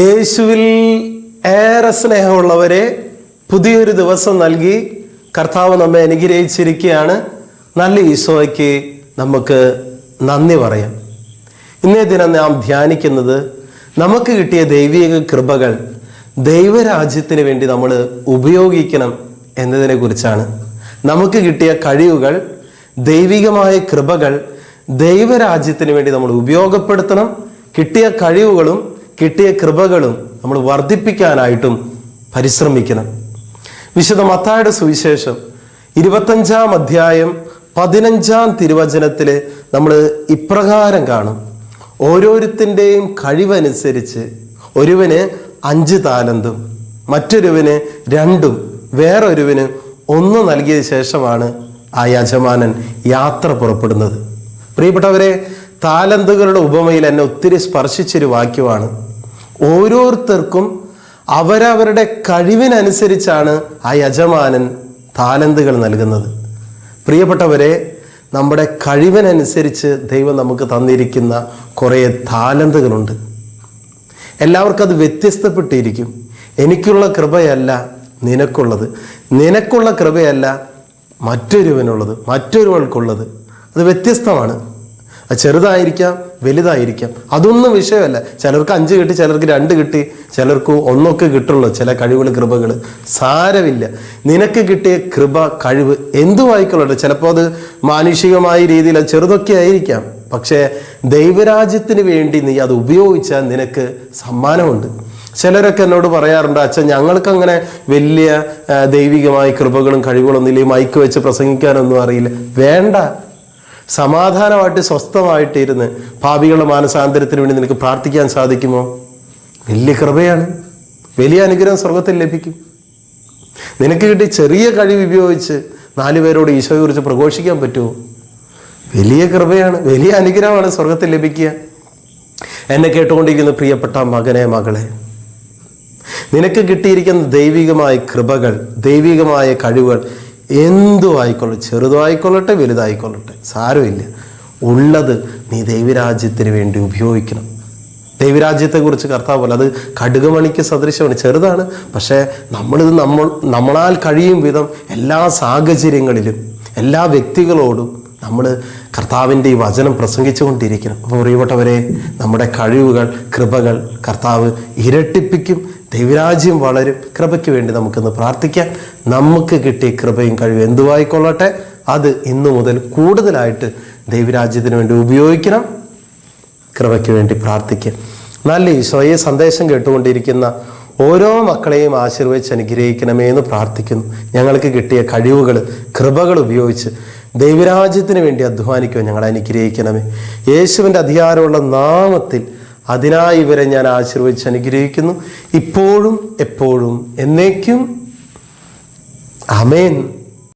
യേശുവിൽ ഏറെ സ്നേഹമുള്ളവരെ പുതിയൊരു ദിവസം നൽകി കർത്താവ് നമ്മെ അനുഗ്രഹിച്ചിരിക്കുകയാണ്. നല്ല ഈശോയ്ക്ക് നമുക്ക് നന്ദി പറയാം. ഇന്നേ ദിനം നാം ധ്യാനിക്കുന്നത് നമുക്ക് കിട്ടിയ ദൈവിക കൃപകൾ ദൈവരാജ്യത്തിന് വേണ്ടി നമ്മൾ ഉപയോഗിക്കണം എന്നതിനെ കുറിച്ചാണ്. നമുക്ക് കിട്ടിയ കഴിവുകൾ ദൈവികമായ കൃപകൾ ദൈവരാജ്യത്തിന് വേണ്ടി നമ്മൾ ഉപയോഗപ്പെടുത്തണം. കിട്ടിയ കഴിവുകളും കിട്ടിയ കൃപകളും നമ്മൾ വർദ്ധിപ്പിക്കാനായിട്ടും പരിശ്രമിക്കണം. വിശുദ്ധ മത്തായുടെ സുവിശേഷം ഇരുപത്തഞ്ചാം അധ്യായം പതിനഞ്ചാം തിരുവചനത്തിൽ നമ്മൾ ഇപ്രകാരം കാണും. ഓരോരുത്തിന്റെയും കഴിവനുസരിച്ച് ഒരുവന് അഞ്ച് താലന്തും മറ്റൊരുവന് രണ്ടും വേറൊരുവന് ഒന്ന് നൽകിയ ശേഷമാണ് ആ യജമാനൻ യാത്ര പുറപ്പെടുന്നത്. പ്രിയപ്പെട്ടവരെ താലന്തുകളുടെ ഉപമയിൽ എന്നെ ഒത്തിരി സ്പർശിച്ചൊരു വാക്യമാണ്. ഓരോരുത്തർക്കും അവരവരുടെ കഴിവിനനുസരിച്ചാണ് ആ യജമാനൻ താലന്തുകൾ നൽകുന്നത്. പ്രിയപ്പെട്ടവരെ നമ്മുടെ കഴിവിനനുസരിച്ച് ദൈവം നമുക്ക് തന്നിരിക്കുന്ന കുറേ താലന്തുകളുണ്ട് എല്ലാവർക്കും അത് വ്യത്യസ്തപ്പെട്ടിരിക്കും. എനിക്കുള്ള കൃപയല്ല നിനക്കുള്ളത്. നിനക്കുള്ള കൃപയല്ല മറ്റൊരുവനുള്ളത് മറ്റൊരുവൾക്കുള്ളത്. അത് വ്യത്യസ്തമാണ്. അത് ചെറുതായിരിക്കാം വലുതായിരിക്കാം. അതൊന്നും വിഷയമല്ല. ചിലർക്ക് അഞ്ച് കിട്ടി ചിലർക്ക് രണ്ട് കിട്ടി ചിലർക്ക് ഒന്നൊക്കെ കിട്ടുള്ളൂ ചില കഴിവുകൾ കൃപകൾ. സാരമില്ല. നിനക്ക് കിട്ടിയ കൃപ കഴിവ് എന്തുമായിക്കൊള്ളട്ടെ ചിലപ്പോൾ അത് മാനുഷികമായ രീതിയിൽ ചെറുതൊക്കെ ആയിരിക്കാം. പക്ഷേ ദൈവരാജ്യത്തിന് വേണ്ടി നീ അത് ഉപയോഗിച്ചാൽ നിനക്ക് സമ്മാനമുണ്ട്. ചിലരൊക്കെ എന്നോട് പറയാറുണ്ട് അച്ഛൻ ഞങ്ങൾക്ക് അങ്ങനെ വലിയ ദൈവികമായ കൃപകളും കഴിവുകളൊന്നും ഇല്ലേ? മൈക്ക് വെച്ച് പ്രസംഗിക്കാനൊന്നും അറിയില്ല. വേണ്ട. സമാധാനമായിട്ട് സ്വസ്ഥമായിട്ടിരുന്ന് ഭാവികളുടെ മാനസാന്തരത്തിന് വേണ്ടി നിനക്ക് പ്രാർത്ഥിക്കാൻ സാധിക്കുമോ? വലിയ കൃപയാണ്. വലിയ അനുഗ്രഹം സ്വർഗത്തിൽ ലഭിക്കും. നിനക്ക് കിട്ടിയ ചെറിയ കഴിവ് ഉപയോഗിച്ച് നാലുപേരോട് ഈശോയെ കുറിച്ച് പ്രഘോഷിക്കാൻ പറ്റുമോ? വലിയ കൃപയാണ്. വലിയ അനുഗ്രഹമാണ് സ്വർഗത്തിൽ ലഭിക്കുക. എന്നെ കേട്ടുകൊണ്ടിരിക്കുന്ന പ്രിയപ്പെട്ട മകനെ മകളെ നിനക്ക് കിട്ടിയിരിക്കുന്ന ദൈവികമായ കൃപകൾ ദൈവികമായ കഴിവുകൾ എന്തു ആയിക്കൊള്ളട്ടെ ചെറുതായിക്കൊള്ളട്ടെ വലുതായിക്കൊള്ളട്ടെ സാരമില്ല. ഉള്ളത് നീ ദൈവരാജ്യത്തിന് വേണ്ടി ഉപയോഗിക്കണം. ദൈവരാജ്യത്തെക്കുറിച്ച് കർത്താവ് പോലെ അത് കടുകുമണിക്ക് സദൃശമാണ് ചെറുതാണ്. പക്ഷേ നമ്മളിത് നമ്മൾ നമ്മളാൽ കഴിയും വിധം എല്ലാ സാഹചര്യങ്ങളിലും എല്ലാ വ്യക്തികളോടും നമ്മൾ കർത്താവിന്റെ ഈ വചനം പ്രസംഗിച്ചുകൊണ്ടിരിക്കണം. അപ്പോൾ പ്രിയപ്പെട്ടവരെ നമ്മുടെ കഴിവുകൾ കൃപകൾ കർത്താവ് ഇരട്ടിപ്പിക്കും ദൈവരാജ്യം വളരും. കൃപയ്ക്ക് വേണ്ടി നമുക്കിന്ന് പ്രാർത്ഥിക്കാം. നമുക്ക് കിട്ടിയ കൃപയും കഴിവും എന്തുവായിക്കൊള്ളട്ടെ? അത് ഇന്നു മുതൽ കൂടുതലായിട്ട് ദൈവരാജ്യത്തിന് വേണ്ടി ഉപയോഗിക്കണം. കൃപയ്ക്ക് വേണ്ടി പ്രാർത്ഥിക്കുക നല്ല ഈശോയെ സന്ദേശം കേട്ടുകൊണ്ടിരിക്കുന്ന ഓരോ മക്കളെയും ആശീർവദിച്ച് അനുഗ്രഹിക്കണമേ എന്ന് പ്രാർത്ഥിക്കുന്നു. ഞങ്ങൾക്ക് കിട്ടിയ കഴിവുകൾ കൃപകൾ ഉപയോഗിച്ച് ദൈവരാജ്യത്തിന് വേണ്ടി അധ്വാനിക്കുവാൻ ഞങ്ങളെ അനുഗ്രഹിക്കണമേ. യേശുവിന്റെ അധികാരമുള്ള നാമത്തിൽ അതിനായി ഇവരെ ഞാൻ ആശീർവദിച്ച് അനുഗ്രഹിക്കുന്നു. ഇപ്പോഴും എപ്പോഴും എന്നേക്കും. അമേൻ